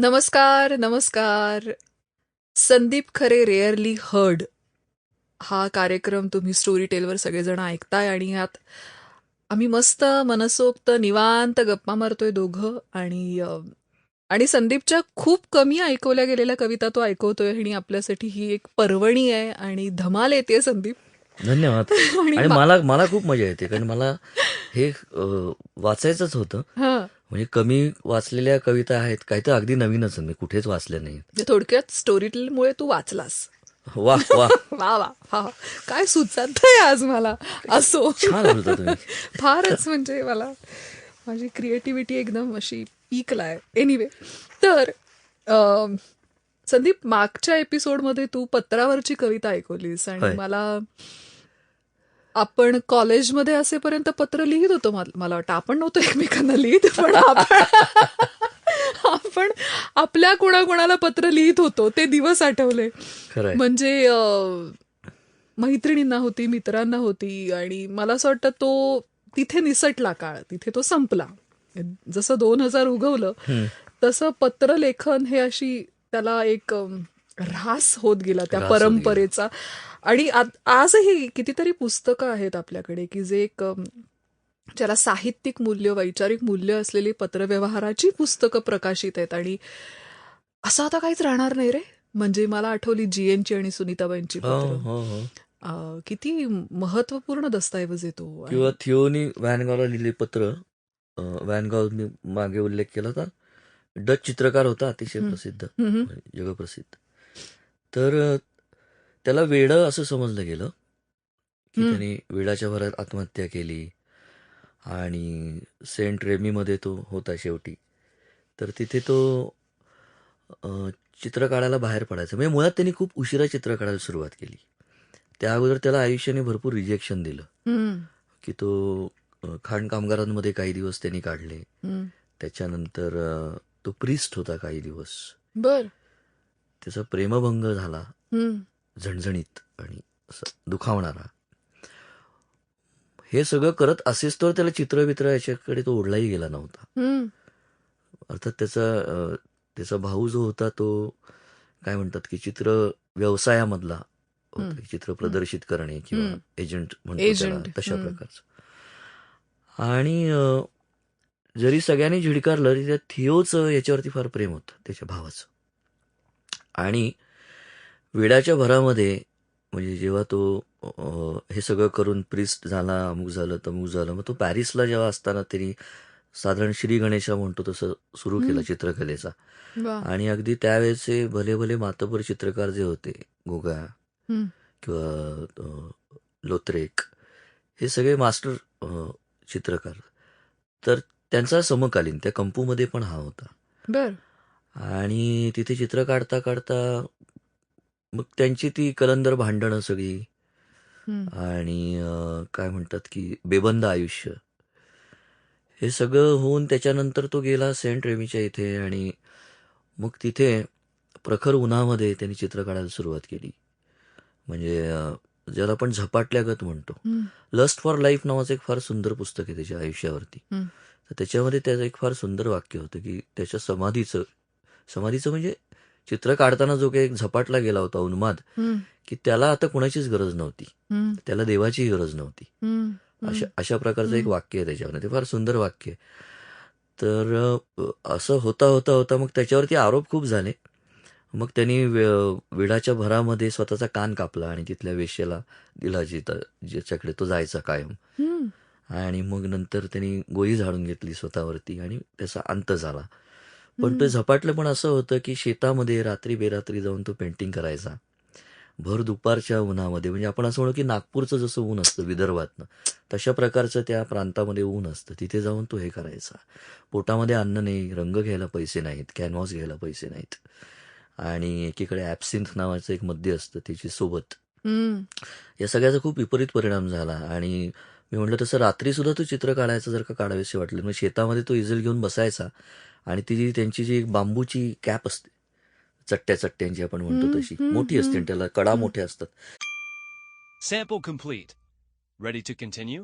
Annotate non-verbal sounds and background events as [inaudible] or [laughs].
नमस्कार नमस्कार. Sandeep Khare rarely heard हा कार्यक्रम तुम्ही स्टोरी टेलवर सगळेजण ऐकताय आणि यात आम्ही मस्त मनसोक्त निवांत गप्पा मारतोय दोघं आणि आणि संदीपच्या खूप कमी ऐकवल्या गेलेल्या कविता तो ऐकवतोय आणि आपल्यासाठी ही एक पर्वणी आहे आणि धमाल येते संदीप. धन्यवाद. [laughs] आणि मला मला खूप मजा येते कारण मला हे वाचायचंच होतं. म्हणजे कमी वाचलेल्या कविता आहेत काही तर अगदी नवीनच मी कुठेच वाचल्या नाहीत म्हणजे थोडक्यात स्टोरी टेलमुळे तू वाचलास. वा वा. [laughs] वा वा हा काय सुचात आज मला. असो. [laughs] फारच म्हणजे मला माझी क्रिएटिव्हिटी एकदम अशी पीकला आहे एनिवे तर संदीप मागच्या एपिसोडमध्ये तू पत्रावरची कविता ऐकवलीस आणि. मला आपण कॉलेजमध्ये असेपर्यंत पत्र लिहित होतो मला वाटतं. आपण नव्हतो एकमेकांना लिहित पण आपण [laughs] आपण आपल्या कोणाकोणाला पत्र लिहित होतो ते दिवस आठवले. म्हणजे मैत्रिणींना होती मित्रांना होती आणि मला असं वाटतं तो तिथे निसटला काळ तिथे तो संपला. जसं दोन हजार उगवलं. तसं पत्रलेखन हे अशी त्याला एक ऱ्हास होत गेला त्या. परंपरेचा. आणि आजही कितीतरी पुस्तकं आहेत आपल्याकडे की जे एक ज्याला साहित्यिक मूल्य वैचारिक मूल्य असलेली पत्रव्यवहाराची पुस्तकं प्रकाशित आहेत. आणि असं आता काहीच राहणार नाही रे. म्हणजे मला आठवली जीएनची आणि सुनीताबाईंची हो पत्र. हो हो. किती महत्त्वपूर्ण दस्तऐवज येतो किंवा थिओनी व्हॅनगॉला लिहिले पत्र अ, व्हॅनगॉल मी मागे उल्लेख केला होता. डच चित्रकार होता अतिशय. प्रसिद्ध जगप्रसिद्ध. तर त्याला वेडं असं समजलं गेलं की हम्म. त्याने वेडाच्या भरात आत्महत्या केली आणि सेंट रेमीमध्ये तो होता शेवटी. तर तिथे तो अ, चित्र काढायला बाहेर पडायचा. म्हणजे मुळात त्यांनी खूप उशिरा चित्र काढायला सुरुवात केली. त्या अगोदर त्याला आयुष्याने भरपूर रिजेक्शन दिलं. हम्म, की तो अ, खाण कामगारांमध्ये काही दिवस त्यांनी काढले. हम्म. त्याच्यानंतर अ, तो प्रिस्ट होता काही दिवस. बर. त्याचा प्रेमभंग झाला. झणझणीत आणि असं दुखावणारा. हे सगळं करत असेच तर त्याला चित्रबित्र याच्याकडे तो ओढलाही गेला नव्हता. अर्थात त्याचा त्याचा भाऊ जो होता तो काय म्हणतात की चित्र व्यवसायामधला. चित्र प्रदर्शित करणे किंवा. एजंट म्हणतो तशा. प्रकारचं. आणि जरी सगळ्यांनी झिडकारलं तरी त्या थिओचं याच्यावरती फार प्रेम होतं त्याच्या भावाचं. आणि वेडाच्या भरामध्ये म्हणजे जेव्हा तो हे सगळं करून प्रिस्ट झाला अमुक झालं तमुक झालं मग तो पॅरिसला जेव्हा असताना त्यांनी साधारण श्री गणेशा म्हणतो तसं सुरू केलं. चित्रकलेचा. आणि अगदी त्यावेळेचे भले भले मातबर चित्रकार जे होते गोगा किंवा लोत्रेक हे सगळे मास्टर चित्रकार. तर त्यांचा समकालीन त्या कंपूमध्ये पण हा होता. बर. आणि तिथे चित्र काढता काढता मग त्यांची ती कलंदर भांडणं सगळी. आणि अ, काय म्हणतात की बेबंद आयुष्य. हे सगळं होऊन त्याच्यानंतर तो गेला सेंट रेमीच्या इथे आणि मग तिथे प्रखर उन्हामध्ये त्यांनी चित्र काढायला सुरुवात केली. म्हणजे अ, ज्याला आपण झपाटल्यागत म्हणतो. हम्म, लस्ट फॉर लाईफ नावाचं एक फार सुंदर पुस्तक आहे त्याच्या आयुष्यावरती. हम्म. तर त्याच्यामध्ये त्याचं एक फार सुंदर वाक्य होतं की त्याच्या समाधीचं समाधीचं म्हणजे चित्र काढताना जो काही झपाटला गेला होता उन्माद की त्याला आता कुणाचीच गरज नव्हती. त्याला देवाचीही गरज नव्हती. अशा. अशा प्रकारचं एक. वाक्य आहे त्याच्यावर ते फार सुंदर वाक्य आहे. तर असं होता होता होता मग त्याच्यावरती आरोप खूप झाले. मग त्यांनी वेडाच्या भरामध्ये स्वतःचा कान कापला आणि तिथल्या वेश्येला दिला जिथं ज्याच्याकडे तो जायचा कायम. आणि मग नंतर त्यांनी गोळी झाडून घेतली स्वतःवरती आणि त्याचा अंत झाला. पण ते. झपाटलं पण असं होतं की शेतामध्ये रात्री बेरात्री जाऊन तो पेंटिंग करायचा. भर दुपारच्या उन्हामध्ये म्हणजे आपण असं म्हणू की नागपूरचं जसं ऊन असतं विदर्भातनं तशा प्रकारचं त्या प्रांतामध्ये ऊन असतं. तिथे जाऊन तो हे करायचा. पोटामध्ये अन्न नाही रंग घ्यायला पैसे नाहीत कॅनव्हास घ्यायला पैसे नाहीत. आणि एकीकडे ॲप्सिंथ नावाचं एक मद्य असतं त्याची सोबत. या सगळ्याचा खूप विपरीत परिणाम झाला. आणि मी म्हटलं तसं रात्री सुद्धा तो चित्र काढायचं जर का काढावेसे वाटले मग शेतामध्ये तो इजल घेऊन बसायचा आणि ती जी त्यांची जी एक बांबूची कॅप असते चट्ट्या चट्ट्यांची आपण म्हणतो तशी मोठी असते. आणि त्याला कडा. मोठ्या असतात Sample complete. Ready to continue?